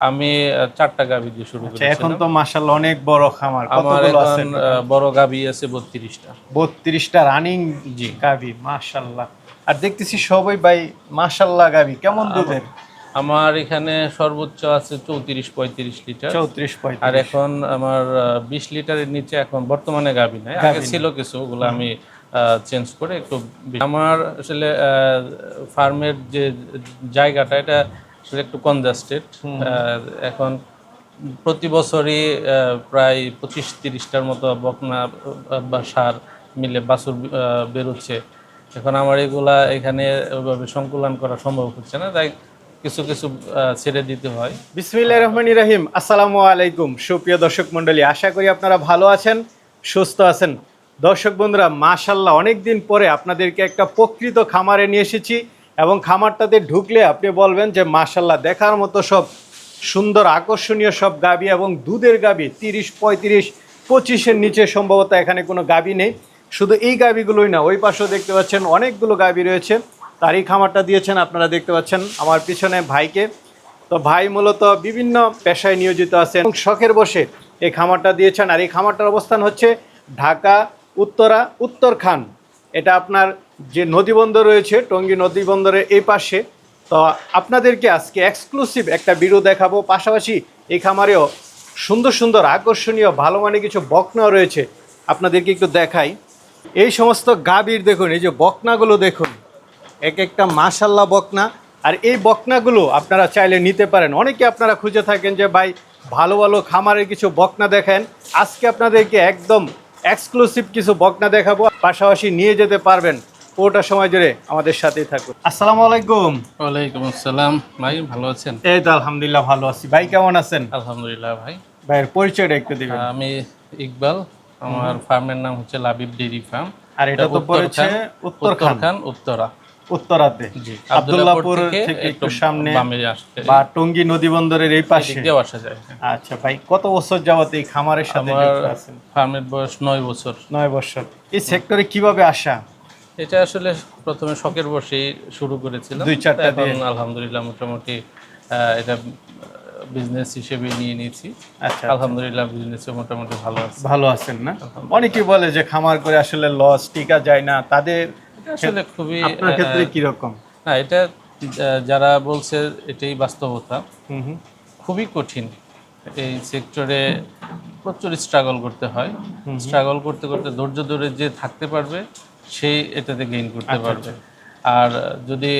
আমি চারটা গাভি দিয়ে শুরু আচ্ছা এখন তো মাশাআল্লাহ অনেক বড় খামার আমার এখন বড় গাভি আছে বত্রিশটা। বত্রিশটা রানিং জি। গাভি মাশাআল্লাহ। আর দেখতেছি সবাই ভাই মাশাআল্লাহ গাভি কেমন দুধের? আমার এখানে সর্বোচ্চ আছে চৌত্রিশ পঁয়ত্রিশ লিটার। চৌত্রিশ আর এখন আমার বিশ লিটারের নিচে এখন বর্তমানে গাভি নাই। আগে ছিল কিছু ওগুলো আমি চেঞ্জ করে একটু আমার আসলে ফার্মের যে জায়গাটা এটা আসলে একটু কনজাস্টেড। এখন প্রতি বছরই প্রায় পঁচিশ তিরিশটার মতো বকনা বা সার মিলে বাছুর বেরোচ্ছে। এখন আমার এগুলা এখানে ওইভাবে সংকুলন করা সম্ভব হচ্ছে না। তাই কিছু কিছু ছেড়ে দিতে হয়। বিসমিল্লাহির রহমানির রহিম। আসসালামু আলাইকুম সুপ্রিয় দর্শক মণ্ডলী। আশা করি আপনারা ভালো আছেন সুস্থ আছেন। দর্শক বন্ধুরা মাশাল্লাহ অনেক দিন পরে আপনাদেরকে একটা প্রকৃত খামারে নিয়ে এসেছি। এবং খামারটাতে ঢুকলে আপনি বলবেন যে মাশাল্লাহ দেখার মতো সব সুন্দর আকর্ষণীয় সব গাবি এবং দুধের গাবি, তিরিশ, পঁয়ত্রিশ, পঁচিশের নিচে সম্ভবত এখানে কোনো গাবি নেই। শুধু এই গাবিগুলোই না, ওই পাশেও দেখতে পাচ্ছেন অনেকগুলো গাবি রয়েছে। তারই খামারটা দিয়েছেন আপনারা দেখতে পাচ্ছেন আমার পিছনে ভাইকে। তো ভাই মূলত বিভিন্ন পেশায় নিয়োজিত আছেন এবং শখের বসে এই খামারটা দিয়েছেন। আর এই খামারটার অবস্থান হচ্ছে ঢাকা, উত্তরা, উত্তরখান। এটা আপনার যে নদীবন্দর রয়েছে, টঙ্গী নদীবন্দরের এই পাশে। তো আপনাদেরকে আজকে এক্সক্লুসিভ একটা ভিডিও দেখাবো। পাশাপাশি এই খামারেও সুন্দর সুন্দর আকর্ষণীয়, ভালো মানে কিছু বকনা রয়েছে। আপনাদেরকে একটু দেখাই। এই সমস্ত গাভীর দেখুন, এই যে বকনাগুলো দেখুন। এক একটা মাশাল্লাহ বকনা। আর এই বকনাগুলো আপনারা চাইলে নিতে পারেন। অনেকে আপনারা খুঁজে থাকেন যে, ভাই, ভালো ভালো খামারের কিছু বকনা দেখেন। আজকে আপনাদেরকে একদম এক্সক্লুসিভ কিছু বকনা দেখাবো। পাশাপাশি নিয়ে যেতে পারবেন। পুরোটা সময় জুড়ে আমাদের সাথেই থাকুন। আসসালাম আলাইকুম। ওয়ালাইকুম আসসালাম। ভাই ভালো আছেন? এই তো আলহামদুলিল্লাহ ভালো আছি। ভাই কেমন আছেন? আলহামদুলিল্লাহ ভাই। ভাইয়ের পরিচয়টা একটু দিবেন। আমি ইকবাল। আমার ফার্মের নাম হচ্ছে লাবিব ডেরি ফার্ম। আর এটা তো পড়েছে উত্তরখান উত্তরা। উত্তরাতে আব্দুল্লাহপুর থেকে একটু সামনে বা টঙ্গী নদীবন্দরের এই পাশে। আসা যায়। আচ্ছা ভাই কত বছর যাবত এই খামারের সাথে আছেন? ফার্মের বয়স নয় বছর। নয় বছর। এই সেক্টরে কীভাবে আসা? এটা আসলে প্রথমে শখের বসেই শুরু করেছিলাম। দুই চারটা এখন আলহামদুলিল্লাহ মোটামুটি এটা বিজনেস হিসেবে নিয়ে নিয়েছি। আচ্ছা আলহামদুলিল্লাহ বিজনেসে মোটামুটি ভালো আছে। ভালো আছেন না? অনেকেই বলে যে খামার করে আসলে লস টিকা যায় না। তাদের আসলে খুবই আপনার ক্ষেত্রে কি রকম না এটা যারা বলছে এটাই বাস্তবতা। খুবই কঠিন। এই সেক্টরে প্রচুর স্ট্রাগল করতে হয়। স্ট্রাগল করতে করতে ধৈর্য ধরে যে থাকতে পারবে সেই এটাতে গেইন করতে আচ্ছা, পারবে। আর যদি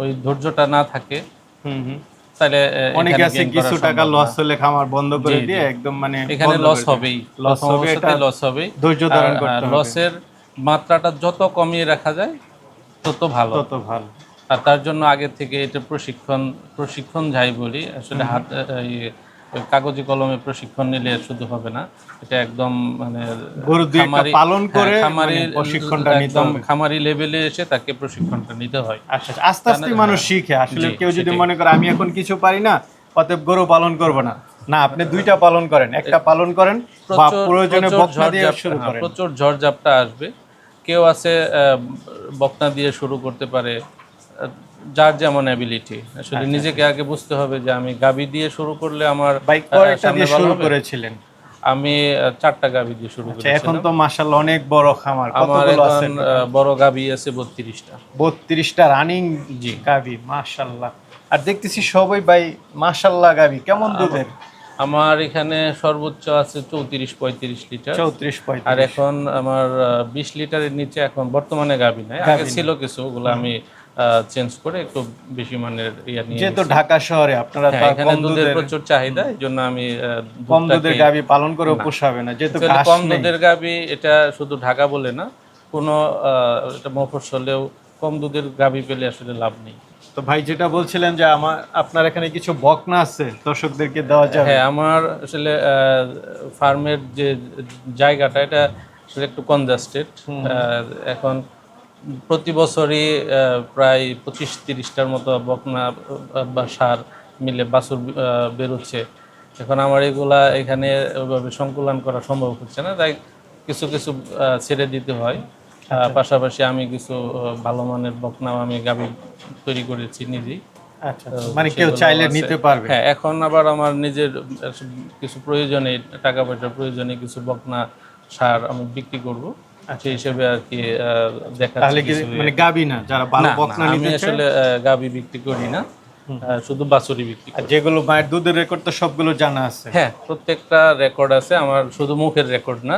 ওই ধৈর্যটা না থাকে তাহলে অনেকে আছে কিছু টাকা লস হলে খামার বন্ধ করে। দিয়ে একদম মানে এখানে লস হবেই। লস হবে এটা লস হবেই। ধৈর্য ধারণ করতে হবে। লসের মাত্রাটা যত কমিয়ে রাখা যায় তত ভালো। তত ভালো। আর তার জন্য আগে থেকে এটা প্রশিক্ষণ প্রশিক্ষণ যাই বলি আসলে হাত কাগজে কলমে প্রশিক্ষণ নিলে শুধু হবে না। এটা একদম মানে পালন করে হ্যাঁ, খামারি মানে প্রশিক্ষণটা একদম খামারি লেভেলে এসে তাকে প্রশিক্ষণটা নিতে হয়। আচ্ছা আচ্ছা, আস্তে আস্তে মানুষ শিখে। আসলে কেউ যদি মনে করে আমি এখন কিছু পারি না অতএব গরু পালন করব না। না আপনি দুইটা পালন করেন। একটা পালন করেন বা প্রচুর- প্রয়োজনে প্রচুর বকনা দিয়ে শুরু হ্যাঁ, করেন। প্রচুর ঝড়ঝাপটা আসবে। কেউ আছে বকনা দিয়ে শুরু করতে পারে যার যেমন অ্যাবিলিটি আসলে আচ্ছা, নিজেকে আগে বুঝতে হবে যে আমি গাবি দিয়ে শুরু করলে আমার বাইক শুরু করেছিলেন? আমি চারটা গাবি দিয়ে শুরু আচ্ছা করেছি এখন তো মাশাআল্লাহ অনেক বড় খামার। আমার কতগুলো আছে এখন বড় গাবি আছে বত্রিশটা। 32টা রানিং জি। গাবি মাশাআল্লাহ। আর দেখতেছি সবাই ভাই মাশাআল্লাহ গাবি। কেমন দুধের? আমার এখানে সর্বোচ্চ আছে চৌত্রিশ পঁয়ত্রিশ লিটার। 34 আর এখন আমার বিশ লিটারের নিচে এখন বর্তমানে গাবি নাই। আগে ছিল কিছু ওগুলো আমি চেঞ্জ করে একটু বেশি মানের ইয়া নিয়ে যেহেতু ঢাকা শহরে আপনারা হ্যাঁ, এখানে দুধের প্রচুর চাহিদা এই জন্য আমি কম দুধের গাবি পালন করে পোষাবে না যেহেতু কম দুধের গাবি এটা শুধু ঢাকা বলে না কোনো আহ, এটা মফস্বলেও কম দুধের গাবি পেলে আসলে লাভ নেই। তো ভাই যেটা বলছিলেন যে আমার আপনার এখানে কিছু বকনা আছে দর্শকদেরকে দেওয়া যাবে। হ্যাঁ আমার আসলে ফার্মের যে জায়গাটা এটা আসলে একটু কনজাস্টেড এখন প্রতি বছরই প্রায় পঁচিশ তিরিশটার মতো বকনা বা সার মিলে বাছুর বেরোচ্ছে। এখন আমার এগুলা এখানে ওইভাবে সংকুলন করা সম্ভব হচ্ছে না তাই কিছু কিছু ছেড়ে দিতে হয়। পাশাপাশি আমি কিছু ভালো মানের বকনাও আমি গাভী তৈরি করেছি নিজেই। আচ্ছা মানে কেউ চাইলে নিতে পারবে। হ্যাঁ এখন আবার আমার নিজের কিছু প্রয়োজনে টাকা পয়সার প্রয়োজনে কিছু বকনা সার আমি বিক্রি করব। সেই হিসেবে আর কি দেখা মানে গাবি না যারা ভালো বকনা আমি নিতে আসলে গাভী বিক্রি করি না। শুধু বাছুরি বিক্রি আর যেগুলো মায়ের দুধের রেকর্ড তো সবগুলো জানা আছে। হ্যাঁ প্রত্যেকটা রেকর্ড আছে আমার শুধু মুখের রেকর্ড না।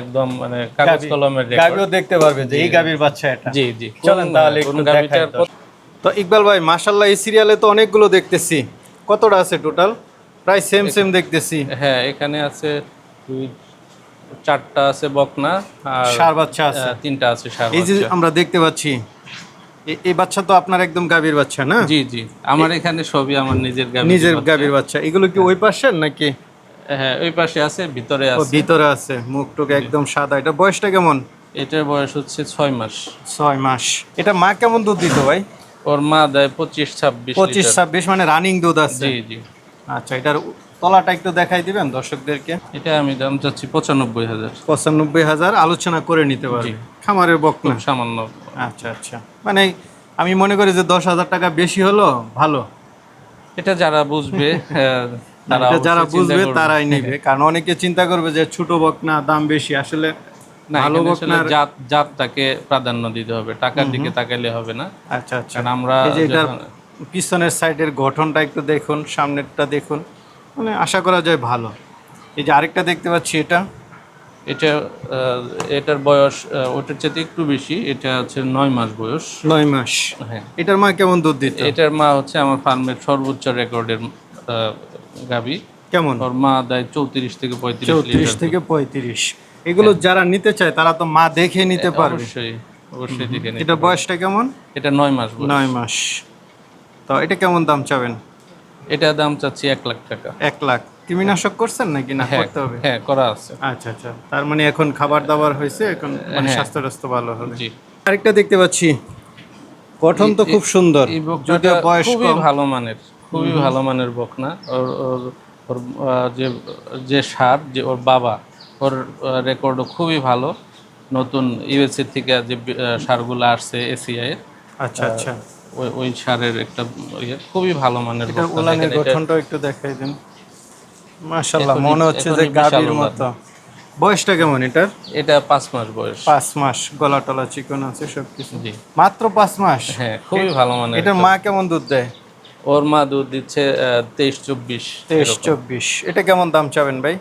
একদম মানে কাগজ কলমের গাবিও দেখতে পারবে যে এই গাবির বাচ্চা এটা। জি জি। চলেন তাহলে একটু গাভীটার তো। ইকবাল ভাই মাশাল্লাহ এই সিরিয়ালে তো অনেকগুলো দেখতেছি। কতটা আছে টোটাল প্রায় সেম সেম দেখতেছি। হ্যাঁ এখানে আছে দুই চারটা আছে বকনা আর সার বাচ্চা আছে। তিনটা আছে সার এই যে আমরা দেখতে পাচ্ছি এই বাচ্চা তো আপনার একদম গাভীর বাচ্চা না? জি জি। আমার এখানে সবই আমার নিজের নিজের গাভীর বাচ্চা। এগুলো কি ওই পাশের নাকি? হ্যাঁ ওই পাশে আছে ভিতরে আছে। ভিতরে আছে মুখ টুক একদম সাদা। এটা বয়সটা কেমন? এটার বয়স হচ্ছে ছয় মাস। ছয় মাস। এটা মা কেমন দুধ দিত ভাই? ওর মা দেয় পঁচিশ ছাব্বিশ পঁচিশ ছাব্বিশ মানে রানিং দুধ আছে? জি জি। আচ্ছা এটার তলাটা একটু দেখাই দিবেন দর্শকদেরকে? এটা আমি দাম চাচ্ছি পঁচানব্বই হাজার। পঁচানব্বই হাজার আলোচনা করে নিতে পারবে। খামারের বকনা সামান্য। আচ্ছা আচ্ছা। মানে আমি মনে করি যে দশ হাজার টাকা বেশি হলো ভালো। এটা যারা বুঝবে এটা যারা বুঝবে তারাই নেবে। কারণ অনেকে চিন্তা করবে যে ছোট বকনা দাম বেশি। আসলে ভালো বকনার জাত জাতটাকে প্রাধান্য দিতে হবে। টাকার দিকে তাকাইলে হবে না। আচ্ছা আচ্ছা। আমরা পিছনের সাইডের গঠনটা একটু দেখুন সামনেরটা দেখুন। মানে আশা করা যায় ভালো। এই যে আরেকটা দেখতে পাচ্ছি এটা। এটা এটার বয়স ওটার চেয়ে একটু বেশি। এটা হচ্ছে নয় মাস বয়স। নয় মাস। হ্যাঁ। এটার মা কেমন দুধ দিত? এটার মা হচ্ছে আমার ফার্মের সর্বোচ্চ রেকর্ডের গাবি? কেমন? ওর মা দেয় চৌত্রিশ থেকে পঁয়ত্রিশ চৌত্রিশ থেকে পঁয়ত্রিশ। এগুলো যারা নিতে চায় তারা তো মা দেখে নিতে পারবে। অবশ্যই অবশ্যই দেখে এটা বয়সটা কেমন? এটা নয় মাস নয় মাস। তো এটা কেমন দাম চাবেন? এটা দাম চাচ্ছি এক লাখ টাকা। এক লাখ। কৃমিনাশক করছেন নাকি? না হ্যাঁ করতে হবে। হ্যাঁ করা আছে। আচ্ছা আচ্ছা। তার মানে এখন খাবার দাবার হয়েছে এখন মানে হ্যাঁ। স্বাস্থ্য টাস্থ্য ভালো হবে। জি। আরেকটা দেখতে পাচ্ছি। গঠন তো খুব সুন্দর। যদিও বয়স খুবই ভালো মানের। খুবই ভালো মানের বকনা। ওর ওর ওর যে যে সার যে ওর বাবা ওর রেকর্ডও খুবই ভালো। নতুন ইউএসএ থেকে যে সারগুলো আসছে এসিআই এর আচ্ছা আচ্ছা। ওই ওই সারের একটা ইয়ে খুবই ভালো মানের এটা উলানের গঠনটা একটু দেখাই দিন। মাশাআল্লাহ মনে হচ্ছে যে গাভীর মতো। বয়সটা কেমন এটার? এটা পাঁচ মাস বয়স। পাঁচ মাস গলা টলা চিকন আছে সবকিছু। জি। মাত্র পাঁচ মাস? হ্যাঁ খুবই ভালো মানের এটার মা কেমন দুধ দেয়? ওর মা দুধ দিচ্ছে তেইশ চব্বিশ তেইশ চব্বিশ। এটা কেমন দাম চাবেন ভাই?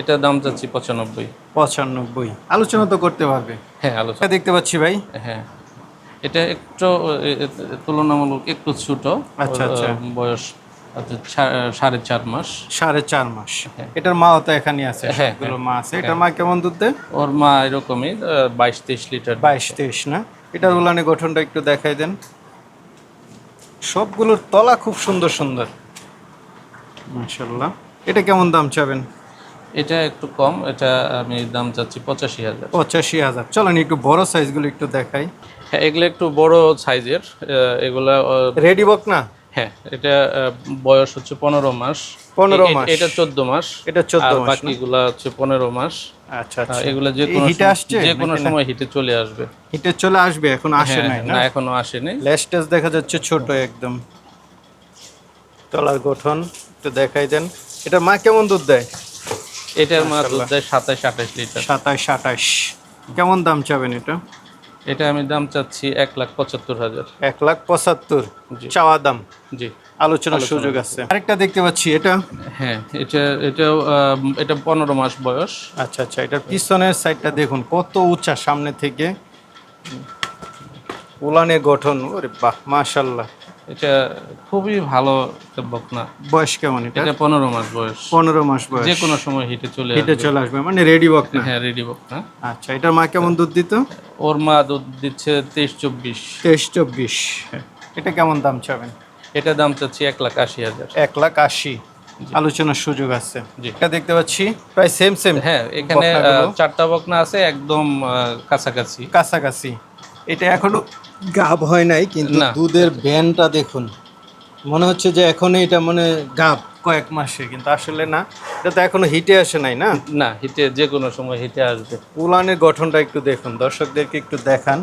এটা দাম চাচ্ছি পঁচানব্বই। পঁচানব্বই। আলোচনা তো করতে পারবে। হ্যাঁ আলোচনা। দেখতে পাচ্ছি ভাই। হ্যাঁ। এটা একটু তুলনামূলক একটু ছোট। আচ্ছা, আচ্ছা। বয়স আচ্ছা, সাড়ে চার মাস। সাড়ে চার মাস। এটার মাও তো এখানে আছে হ্যাঁ, সবগুলো মা আছে। এটার মা কেমন দুধ দেয়? ওর মা এরকমই বাইশ তেইশ লিটার বাইশ তেইশ না? এটার উলানে গঠনটা একটু দেখাই দেন। সবগুলোর তলা খুব সুন্দর সুন্দর। মাশাল্লাহ এটা কেমন দাম চাবেন? এটা একটু কম এটা আমি দাম চাচ্ছি পঁচাশি হাজার। পঁচাশি হাজার। চলেন একটু বড় সাইজগুলো একটু দেখাই। হ্যাঁ এগুলো একটু বড় সাইজের এগুলা রেডিবক রেডি বক না? হ্যাঁ এটা বয়স হচ্ছে পনেরো মাস। 15 এ- এ- মাস। এটা চোদ্দ মাস। এটা চোদ্দ মাস বাকিগুলা হচ্ছে পনেরো মাস। আচ্ছা আচ্ছা। আহ, যে কোনো হিটে আসছে? যে কোনো সময় হিটে চলে আসবে। হিটে চলে আসবে এখন আসে হ্যাঁ, নাই না? এখনও আসেনি লেস্টেজ দেখা যাচ্ছে ছোট একদম। তলার গঠন একটু দেখাই দেন। এটার মা কেমন দুধ দেয়? এটার মা দুধ দেয় সাতাশ আঠাশ লিটার। সাতাশ আঠাশ। কেমন দাম চাবেন এটা? এটা আমি দাম চাচ্ছি এক লাখ পঁচাত্তর হাজার। এক লাখ পঁচাত্তর। চাওয়া দাম। জি। আলোচনার সুযোগ আছে। আরেকটা দেখতে পাচ্ছি এটা? হ্যাঁ এটা এটা এটা পনেরো মাস বয়স। আচ্ছা আচ্ছা এটার পিছনের সাইডটা দেখুন কত উঁচা সামনে থেকে। উলানে গঠন ওরে বাহ মাশাল্লাহ এটা খুবই ভালো একটা বকনা। বয়স কেমন এটা? এটা পনেরো মাস বয়স। পনেরো মাস বয়স। যে কোনো সময় হিটে চলে হেঁটে চলে আসবে মানে রেডি বক না হ্যাঁ রেডি বকনা। আচ্ছা এটার মা কেমন দুধ দিত? ওর মা দুধ দিচ্ছে তেইশ চব্বিশ। তেইশ চব্বিশ। এটা কেমন দাম চাবেন? এটা দাম চাচ্ছি এক লাখ আশি হাজার। এক লাখ আশি। আলোচনার সুযোগ আছে। এটা দেখতে পাচ্ছি প্রায় সেম সেম হ্যাঁ এখানে চারটা বকনা আছে একদম কাছাকাছি। কাছাকাছি। এটা এখনও গাব হয় নাই কিন্তু না। দুধের ব্যানটা দেখুন। মনে হচ্ছে যে এখনই এটা মানে গাব। কয়েক মাসে কিন্তু আসলে না। এটা তো এখনও হিটে আসে নাই না? না হিটে যে কোনো সময় হিটে আসবে। উলানের গঠনটা একটু দেখুন দর্শকদেরকে একটু দেখান।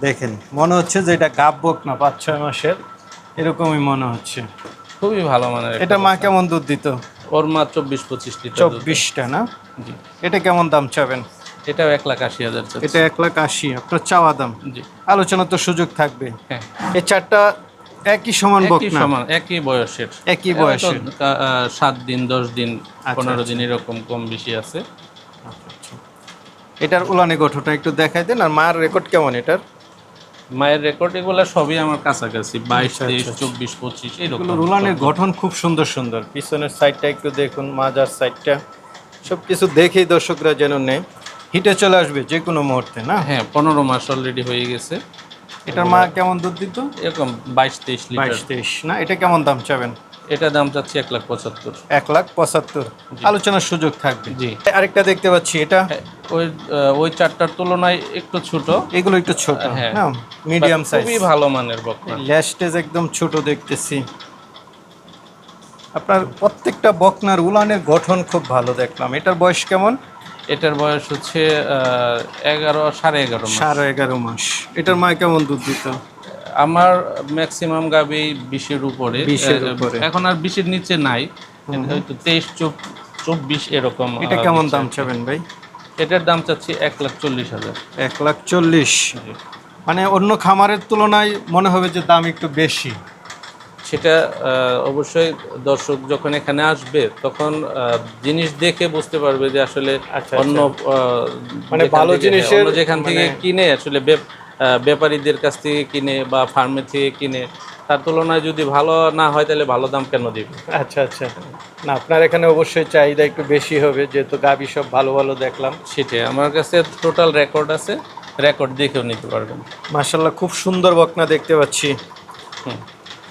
দেখেন মনে হচ্ছে যে এটা গাব বক না পাঁচ ছয় মাসের এরকমই মনে হচ্ছে। খুবই ভালো মানের একটা এটা মা কেমন দুধ দিত? ওর মা চব্বিশ পঁচিশ লিটার দুধ। চব্বিশটা না? জি। এটা কেমন দাম চাবেন? এটাও এক লাখ আশি হাজার এটা এক লাখ আশি আপনার চাওয়া দাম। জি। আলোচনা তো সুযোগ থাকবে। হ্যাঁ। এই চারটা একই সমান একই সমান একই বয়সের। একই বয়সের। সাত দিন দশ দিন আচ্ছা, পনেরো আচ্ছা। দিন এরকম কম বেশি আছে। এটার উলানে গঠনটা একটু দেখাই দেন আর মায়ের রেকর্ড কেমন এটার? মায়ের রেকর্ড এগুলো সবই আমার কাছাকাছি বাইশ আচ্ছা, তেইশ আচ্ছা। চব্বিশ পঁচিশ এরকম। রুলানের গঠন খুব সুন্দর সুন্দর। পিছনের সাইডটা একটু দেখুন মাজার সাইডটা সব কিছু দেখেই দর্শকরা যেন নেই হিটে চলে আসবে যে কোনো মুহূর্তে না? হ্যাঁ পনেরো মাস অলরেডি হয়ে গেছে। এটার মা কেমন দুধ দিত? এরকম বাইশ তেইশ বাইশ তেইশ না? এটা কেমন দাম চাবেন? এটা দাম চাচ্ছি এক লাখ পঁচাত্তর। এক লাখ পঁচাত্তর। আলোচনার সুযোগ থাকবে। জি। আরেকটা দেখতে পাচ্ছি এটা? হ্যাঁ, ওই ওই চারটার তুলনায় একটু ছোট। এগুলো একটু ছোট হ্যাঁ। মিডিয়াম সাইজ খুবই ভালো মানের বকনা। ল্যাস্টেজ একদম ছোট দেখতেছি। আপনার প্রত্যেকটা বকনার উলানের গঠন খুব ভালো দেখলাম। এটার বয়স কেমন? এটার বয়স হচ্ছে এগারো সাড়ে এগারো সাড়ে এগারো মাস। এটার মা কেমন দুধ দিত? আমার ম্যাক্সিমাম গাবি বিশের উপরে। 20 এর এখন আর বিশের নিচে নাই। হয়তো তেইশ চব্বিশ এরকম এটা কেমন দাম চাবেন ভাই? এটার দাম চাচ্ছি এক লাখ চল্লিশ হাজার। এক লাখ চল্লিশ। মানে অন্য খামারের তুলনায় মনে হবে যে দাম একটু বেশি। সেটা অবশ্যই দর্শক যখন এখানে আসবে তখন জিনিস দেখে বুঝতে পারবে যে আসলে আচ্ছা, অন্য মানে ভালো অন্য যেখান থেকে মানে- কিনে আসলে ব্যাপারীদের কাছ থেকে কিনে বা ফার্মে থেকে কিনে তার তুলনায় যদি ভালো না হয় তাহলে ভালো দাম কেন দিবে? আচ্ছা আচ্ছা। না আপনার এখানে অবশ্যই চাহিদা একটু বেশি হবে যেহেতু গাবি সব ভালো ভালো দেখলাম। সেটাই আমার কাছে টোটাল রেকর্ড আছে রেকর্ড দেখেও নিতে পারবেন। মার্শাল্লাহ খুব সুন্দর বকনা দেখতে পাচ্ছি। হুম।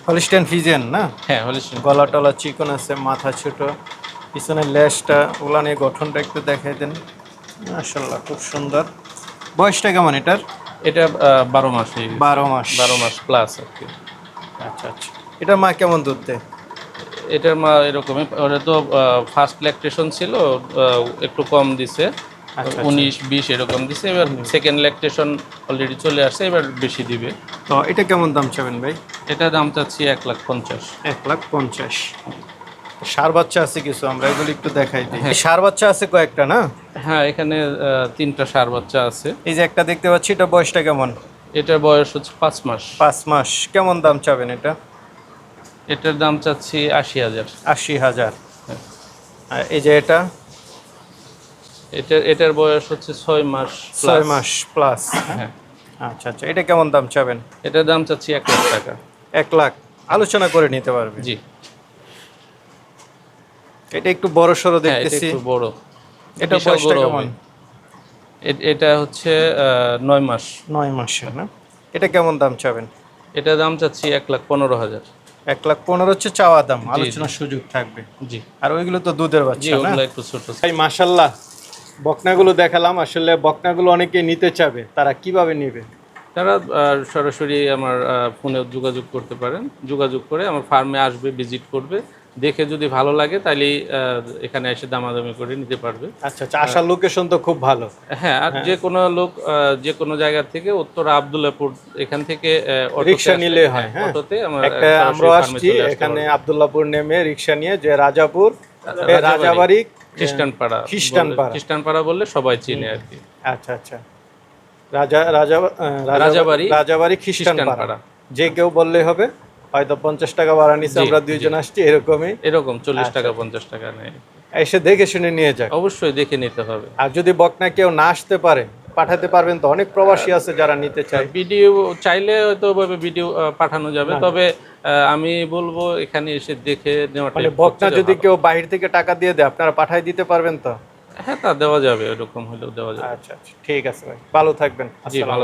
হলিস্টেন ফিজেন না? হ্যাঁ হলে গলা টলা চিকন আছে মাথা ছোট। পিছনের লেজটা উলানে গঠনটা একটু দেখাই দেন। মার্শাল্লাহ খুব সুন্দর। বয়সটা কেমন এটার? এটা বারো মাস বারো মাস। বারো মাস প্লাস আর কি। আচ্ছা আচ্ছা। এটা মা কেমন দুধ দেয়? এটার মা এরকমই ওটা তো ফার্স্ট ল্যাকটেশন ছিল একটু কম দিছে। উনিশ বিশ এরকম দিছে এবার সেকেন্ড ল্যাকটেশন অলরেডি চলে আসছে এবার বেশি দিবে। তো এটা কেমন দাম চাবেন ভাই? এটা দাম চাচ্ছি এক লাখ পঞ্চাশ। এক লাখ পঞ্চাশ। সার বাচ্চা আছে কিছু আমরা এগুলো একটু দেখাই দিই। সার বাচ্চা আছে কয়েকটা না? হ্যাঁ এখানে তিনটা সার বাচ্চা আছে। এই যে একটা দেখতে পাচ্ছি এটা বয়সটা কেমন? এটার বয়স হচ্ছে পাঁচ মাস। পাঁচ মাস। কেমন দাম চাবেন এটা? এটার দাম চাচ্ছি আশি হাজার। আশি হাজার। আর এই যে এটা? এটা এটার বয়স হচ্ছে ছয় মাস ছয়। মাস প্লাস হ্যাঁ। আচ্ছা আচ্ছা এটা কেমন দাম চাবেন? এটার দাম চাচ্ছি এক লাখ টাকা। এক লাখ। আলোচনা করে নিতে পারবে। জি। এটা একটু বড় সড়ো হ্যাঁ দেখতেছি। একটু বড়। এটা বয়সটা কেমন? এটা হচ্ছে নয় মাস। নয় মাসের না? এটা কেমন দাম চাবেন? এটা দাম চাচ্ছি এক লাখ পনেরো হাজার। এক লাখ পনেরো হচ্ছে চাওয়া দাম। আলোচনার সুযোগ থাকবে। জি। আর ওইগুলো তো দুধের বাচ্চা না? একটু ছোট। ভাই মাশাল্লাহ। বকনাগুলো দেখালাম। আসলে বকনাগুলো অনেকে নিতে চাবে। তারা কীভাবে নেবে? তারা সরাসরি আমার ফোনে যোগাযোগ করতে পারেন। যোগাযোগ করে আমার ফার্মে আসবে ভিজিট করবে। দেখে যদি ভালো লাগে তাহলে এখানে এসে দামাদামি করে নিতে পারবে। আচ্ছা আচ্ছা আসার লোকেশন তো খুব ভালো। হ্যাঁ আর যে কোনো লোক যে কোনো জায়গা থেকে উত্তর আবদুল্লাপুর এখান থেকে রিক্সা নিলে হয়, হ্যাঁ। অটোতে একটা আমরা আসছি এখানে আবদুল্লাপুর নেমে রিক্সা নিয়ে যে রাজাপুর এ, রাজাবাড়ি। রাজাবাড়ি খ্রিস্টান পাড়া খ্রিস্টান পাড়া। খ্রিস্টান পাড়া বললে সবাই চিনে আর কি। আচ্ছা আচ্ছা। রাজা রাজা রাজাবাড়ি, রাজাবাড়ি খ্রিস্টান পাড়া। যে কেউ বললে হবে হয়তো পঞ্চাশ টাকা ভাড়া নিচ্ছে আমরা দুইজন আসছি এরকমই। এরকম চল্লিশ আচ্ছা। টাকা পঞ্চাশ টাকা নেয় এসে দেখে শুনে নিয়ে যাক। অবশ্যই দেখে নিতে হবে। আর যদি বকনা কেউ না আসতে পারে পাঠাতে পারবেন তো। অনেক প্রবাসী আছে যারা নিতে চায়। ভিডিও চাইলে হয়তো ভাবে ভিডিও পাঠানো যাবে। তবে আহ, আমি বলব এখানে এসে দেখে নেওয়াটা বক্তা যদি কেউ বাহির থেকে টাকা দিয়ে দেয় আপনারা পাঠাই দিতে পারবেন তো? হ্যাঁ তা দেওয়া যাবে এরকম হলেও দেওয়া যাবে। আচ্ছা আচ্ছা। ঠিক আছে ভাই ভালো থাকবেন। জি ভালো